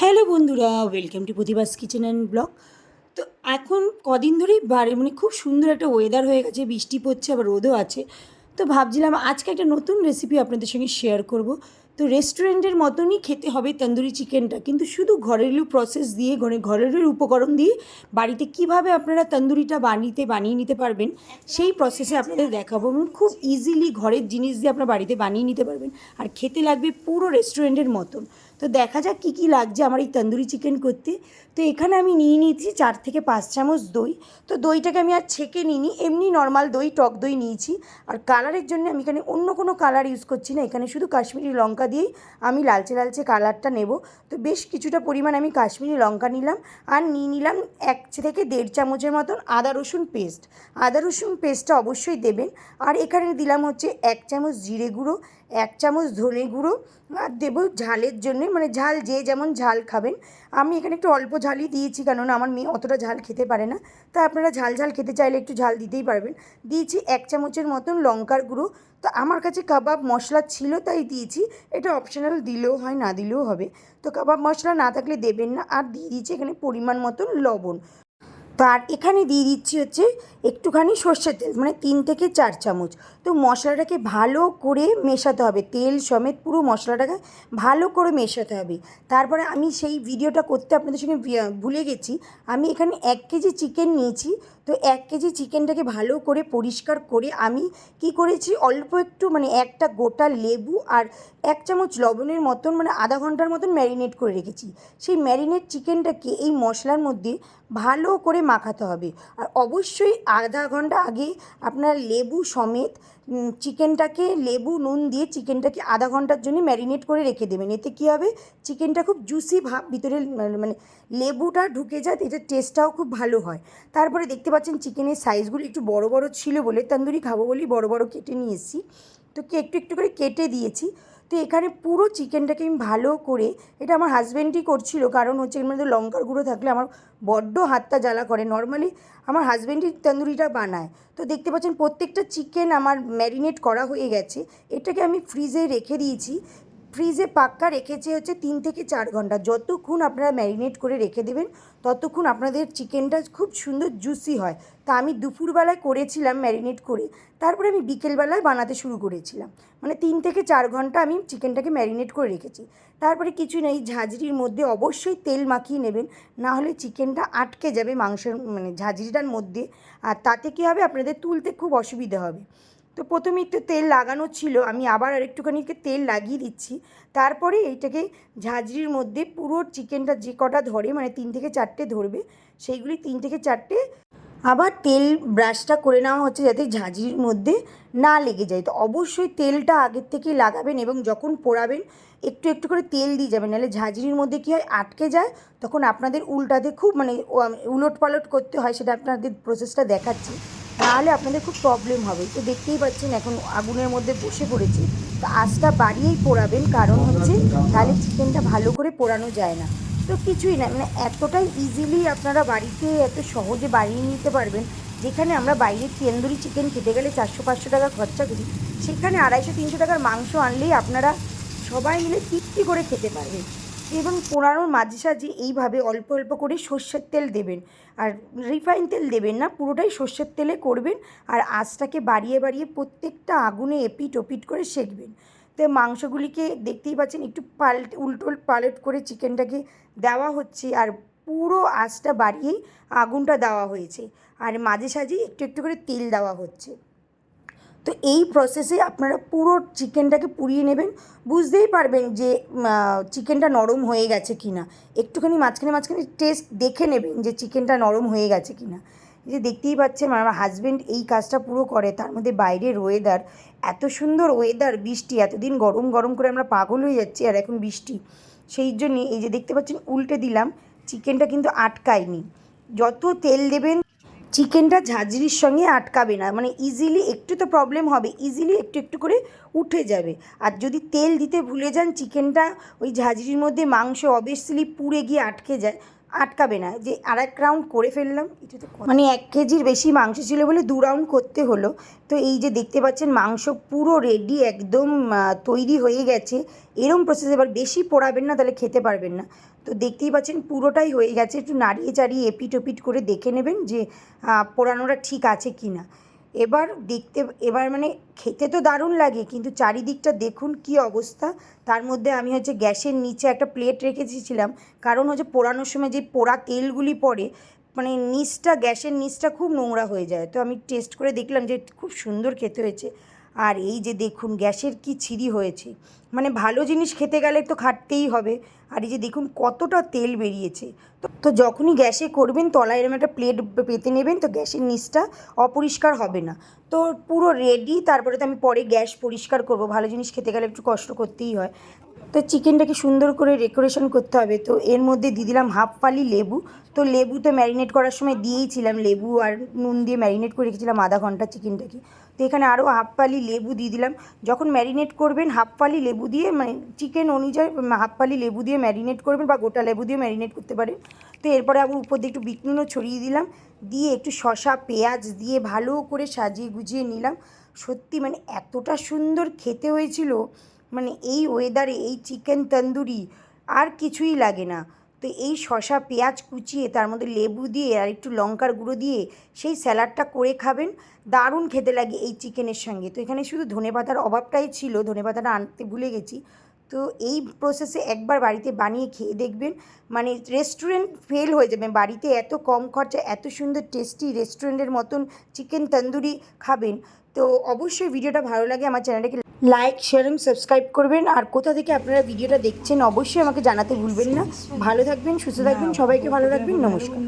Hello বন্ধুরা welcome to Pratibas kitchen and blog তো এখন কদিন ধরেই বাড়ি মানে খুব সুন্দর একটা ওয়েদার হয়ে গেছে, বৃষ্টি পড়ছে, আবার রোদও আছে। তো ভাবছিলাম আজকে একটা নতুন রেসিপি আপনাদের সঙ্গে শেয়ার করব। তো রেস্টুরেন্টের মতনই খেতে হবে তন্দুরি চিকেনটা, কিন্তু শুধু ঘরেলু প্রসেস দিয়ে ঘরে ঘরেলু উপকরণ দিয়ে বাড়িতে কীভাবে আপনারা তন্দুরিটা বানিয়ে বানিয়ে নিতে পারবেন, সেই প্রসেসে আপনাদের দেখাবো এবং খুব ইজিলি ঘরের জিনিস দিয়ে আপনারা বাড়িতে বানিয়ে নিতে পারবেন। আর খেতে লাগবে পুরো রেস্টুরেন্টের মতন। তো দেখা যাক কী কী লাগছে আমার এই তন্দুরি চিকেন করতে। তো এখানে আমি নিয়ে নিয়েছি চার থেকে পাঁচ চামচ দই। তো দইটাকে আমি আর ছেঁকে নিইনি, এমনি নর্মাল দই, টক দই নিয়েছি। আর কালারের জন্য আমি এখানে অন্য কোনো কালার ইউজ করছি না, এখানে শুধু কাশ্মীরি লঙ্কা দিয়েই আমি লালচে লালচে কালারটা নেব। তো বেশ কিছুটা পরিমাণ আমি কাশ্মীরি লঙ্কা নিলাম আর নিয়ে নিলাম এক থেকে দেড় চামচের মতন আদা রসুন পেস্ট আদা রসুন পেস্টটা অবশ্যই দেবেন। আর এখানে দিলাম হচ্ছে এক চামচ জিরে গুঁড়ো এক চামচ ধনে গুঁড়ো আর দেবো ঝালের জন্য মানে ঝাল যে যেমন ঝাল খাবেন। আমি এখানে একটু অল্প ঝালই দিয়েছি, কেননা আমার মেয়ে অতটা ঝাল খেতে পারে না। তা আপনারা ঝাল ঝাল খেতে চাইলে একটু ঝাল দিতেই পারবেন। দিয়েছি এক চামচের মতন লঙ্কার গুঁড়ো। তো আমার কাছে কাবাব মশলা ছিল তাই দিয়েছি। এটা অপশনাল দিলেও হয়, না দিলেও হবে। তো কাবাব মশলা না থাকলে দেবেন না। আর দিয়ে দিয়েছি এখানে পরিমাণ মতন লবণ। তো আর এখানে দিয়ে দিচ্ছি হচ্ছে একটুখানি সর্ষের তেল মানে তিন থেকে চার চামচ। তো মশলাটাকে ভালো করে মেশাতে হবে, তেল সমেত পুরো মশলাটাকে ভালো করে মেশাতে হবে। তারপরে আমি সেই ভিডিওটা করতে আপনাদের সঙ্গে ভুলে গেছি। আমি এখানে এক কেজি চিকেন নিয়েছি তো এক কেজি চিকেনটাকে ভালো করে পরিষ্কার করে আমি কি করেছি, অল্প একটু মানে একটা গোটা লেবু আর এক চামচ লবণের মতন মানে আধা ঘণ্টার মতন ম্যারিনেট করে রেখেছি। সেই ম্যারিনেট চিকেনটাকে এই মশলার মধ্যে ভালো করে মাখাতে হবে। আর অবশ্যই আধা ঘণ্টা আগে আপনার লেবু সমেত চিকেনটাকে লেবু নুন দিয়ে চিকেনটাকে আধা ঘণ্টার জন্য ম্যারিনেট করে রেখে দেবেন। এতে কী হবে, চিকেনটা খুব জুসি ভাব ভিতরে মানে- লেবুটা ঢুকে যায়, এটার টেস্টটাও খুব ভালো হয়। তারপরে দেখতে পাচ্ছেন চিকেনের সাইজগুলো একটু বড় বড় ছিল বলে তন্দুরি খাব বলেই বড় বড় কেটে নিয়ে এসেছি। তো একটু একটু করে কেটে দিয়েছি। তো এখানে পুরো চিকেনটাকে আমি ভালো করে, এটা আমার হাজব্যান্ডই করছিল, কারণ হচ্ছে এর মধ্যে লঙ্কার গুঁড়ো থাকলে আমার বড্ড হাতটা জ্বালা করে। নর্মালি আমার হাজব্যান্ডই তন্দুরিটা বানায়। তো দেখতে পাচ্ছেন প্রত্যেকটা চিকেন আমার ম্যারিনেট করা হয়ে গেছে। এটাকে আমি ফ্রিজে রেখে দিয়েছি। ফ্রিজে পাক্কা রেখেছে হচ্ছে তিন থেকে চার ঘণ্টা। যতক্ষণ আপনারা ম্যারিনেট করে রেখে দেবেন, ততক্ষণ আপনাদের চিকেনটা খুব সুন্দর জুসি হয়। তা আমি দুপুরবেলায় করেছিলাম ম্যারিনেট করে। তারপরে আমি বিকেলবেলায় বানাতে শুরু করেছিলাম। মানে তিন থেকে চার ঘণ্টা আমি চিকেনটাকে ম্যারিনেট করে রেখেছি। তারপরে কিছু নেই, ঝাঁঝরির মধ্যে অবশ্যই তেল মাখিয়ে নেবেন। না হলে চিকেনটা আটকে যাবে মাংসের মানে ঝাঁঝরিটার মধ্যে। আর তাতে কী হবে? আপনাদের তুলতে খুব অসুবিধা হবে। তো প্রথমে একটু তেল লাগানো ছিল, আমি আবার আর আরেকটুখানি তেল লাগিয়ে দিচ্ছি। তারপরে এইটাকে ঝাঁঝরির মধ্যে পুরো চিকেনটা যে কটা ধরে মানে তিন থেকে চারটে ধরবে, সেইগুলি তিন থেকে চারটে আবার তেল ব্রাশটা করে নেওয়া হচ্ছে যাতে ঝাঁঝরির মধ্যে না লেগে যায়। তো অবশ্যই তেলটা আগের থেকেই লাগাবেন এবং যখন পোড়াবেন, একটু একটু করে তেল দিয়ে যাবেন, নাহলে ঝাঁঝরির মধ্যে কী হয়, আটকে যায়, তখন আপনাদের উল্টাতে খুব মানে উলট পালট করতে হয়, সেটা আপনাদের প্রসেসটা দেখাচ্ছি। নাহলে আপনাদের খুব প্রবলেম হবে। তো দেখতেই পাচ্ছেন এখন আগুনের মধ্যে বসে পড়েছে। তো আঁচটা বাড়িয়েই পোড়াবেন, কারণ হচ্ছে তাহলে চিকেনটা ভালো করে পোড়ানো যায় না। তো কিছুই না মানে এতটাই ইজিলি আপনারা বাড়িতে এত সহজে বানিয়ে নিতে পারবেন, যেখানে আমরা বাইরে তন্দুরি চিকেন খেতে গেলে চারশো, পাঁচশো টাকা খরচা করি, সেখানে আড়াইশো, তিনশো টাকার মাংস আনলেই আপনারা সবাই মিলে তৃপ্তি করে খেতে পারবেন। এবং পোড়ানোর মাঝে সাঝে এইভাবে অল্প অল্প করে সর্ষের তেল দেবেন। আর রিফাইন তেল দেবেন না, পুরোটাই সর্ষের তেলে করবেন আর আঁচটাকে বাড়িয়ে বাড়িয়ে প্রত্যেকটা আগুনে এপিট ওপিট করে সেঁকবেন। তো মাংসগুলিকে দেখতেই পাচ্ছেন একটু পাল্ট, উল্টো পালট করে চিকেনটাকে দেওয়া হচ্ছে আর পুরো আঁচটা বাড়িয়েই আগুনটা দেওয়া হয়েছে। আর মাঝে সাঝে একটু একটু করে তেল দেওয়া হচ্ছে। তো এই প্রসেসে আপনারা পুরো চিকেনটাকে পুড়িয়ে নেবেন। বুঝতেই পারবেন যে চিকেনটা নরম হয়ে গেছে কি না একটুখানি মাঝখানে মাঝখানে টেস্ট দেখে নেবেন যে চিকেনটা নরম হয়ে গেছে কি না যে দেখতেই পাচ্ছেন, আমার হাজব্যান্ড এই কাজটা পুরো করে। তার মধ্যে বাইরের ওয়েদার এত সুন্দর ওয়েদার বৃষ্টি, এতদিন গরম গরম করে আমরা পাগল হয়ে যাচ্ছি আর এখন বৃষ্টি। সেই জন্যে এই যে দেখতে পাচ্ছেন, উল্টে দিলাম চিকেনটা কিন্তু আটকায়নি। যত তেল দেবেন চিকেনটা ঝাঁঝরির সঙ্গে আটকাবে না। মানে ইজিলি একটু তো প্রবলেম হবে ইজিলি একটু একটু করে উঠে যাবে। আর যদি তেল দিতে ভুলে যান, চিকেনটা ওই ঝাঁঝরির মধ্যে মাংস অবভিয়াসলি পুড়ে গিয়ে আটকে যায়। আটকাবে না। যে আর এক রাউন্ড করে ফেললাম এটা তো মানে এক কেজির বেশি মাংস ছিল বলে দু রাউন্ড করতে হলো। তো এই যে দেখতে পাচ্ছেন, মাংস পুরো রেডি একদম তৈরি হয়ে গেছে। এরম প্রসেস এবার বেশি পোড়াবেন না, তাহলে খেতে পারবেন না। তো দেখতেই পাচ্ছেন, পুরোটাই হয়ে গেছে। একটু নাড়িয়ে চাড়িয়ে এপিট ওপিট করে দেখে নেবেন যে পোড়ানোটা ঠিক আছে কি না এবার দেখতে, এবার মানে খেতে তো দারুণ লাগে, কিন্তু চারিদিকটা দেখুন কি অবস্থা। তার মধ্যে আমি হচ্ছে গ্যাসের নিচে একটা প্লেট রেখেছিলাম, কারণ হচ্ছে পোড়ানোর সময় যে পোড়া তেলগুলি পড়ে মানে নিচটা, গ্যাসের নিচটা খুব নোংরা হয়ে যায়। তো আমি টেস্ট করে দেখলাম যে খুব সুন্দর খেতে হয়েছে। আর এই যে দেখুন, গ্যাসের কি ছিরি হয়েছে। মানে ভালো জিনিস খেতে গেলে তো খাটতেই হবে। আর এই যে দেখুন, কতটা তেল বেরিয়েছে। তো যখনই গ্যাসে করবেন, তলায় এরকম একটা প্লেট পেতে নেবেন, তো গ্যাসের নিচটা অপরিষ্কার হবে না। তো পুরো রেডি তারপরে তো আমি পরে গ্যাস পরিষ্কার করব। ভালো জিনিস খেতে গেলে একটু কষ্ট করতেই হয়। তো চিকেনটাকে সুন্দর করে ডেকোরেশন করতে হবে। তো এর মধ্যে দিয়ে দিলাম হাফ ফালি লেবু। তো লেবু তো ম্যারিনেট করার সময় দিয়েইছিলাম লেবু আর নুন দিয়ে ম্যারিনেট করে রেখেছিলাম আধা ঘণ্টা চিকেনটাকে। তো এখানে আরও হাফ ফালি লেবু দিয়ে দিলাম। যখন ম্যারিনেট করবেন হাফ ফালি লেবু দিয়ে মানে চিকেন অনুযায়ী হাফ ফালি লেবু দিয়ে ম্যারিনেট করবেন বা গোটা লেবু দিয়ে ম্যারিনেট করতে পারেন। তো এরপরে আবার উপর দিয়ে একটু বিট নুনও ছড়িয়ে দিলাম। দিয়ে একটু শশা পেঁয়াজ দিয়ে ভালো করে সাজিয়ে গুজিয়ে নিলাম। সত্যি মানে এতটা সুন্দর খেতে হয়েছিল মানে এই ওয়েদারে এই চিকেন তন্দুরি আর কিছুই লাগে না। তো এই শশা পেঁয়াজ কুচিয়ে, তার মধ্যে লেবু দিয়ে আর একটু লঙ্কার গুঁড়ো দিয়ে সেই স্যালাডটা করে খাবেন। দারুণ খেতে লাগে এই চিকেনের সঙ্গে। তো এখানে শুধু ধনেপাতার অভাবটাই ছিল ধনেপাতাটা আনতে ভুলে গেছি। তো এই প্রসেসে একবার বাড়িতে বানিয়ে খেয়ে দেখবেন। মানে রেস্টুরেন্ট ফেল হয়ে যাবে। বাড়িতে এত কম খরচা এত সুন্দর টেস্টি রেস্টুরেন্টের মতন চিকেন তন্দুরি খাবেন। তো অবশ্যই ভিডিওটা ভালো লাগে। আমার চ্যানেলটাকে লাইক শেয়ার এবং সাবস্ক্রাইব করবেন। আর কোথা থেকে আপনারা ভিডিওটা দেখছেন অবশ্যই আমাকে জানাতে ভুলবেন না। ভালো থাকবেন সুস্থ থাকবেন সবাইকে ভালো রাখবেন নমস্কার।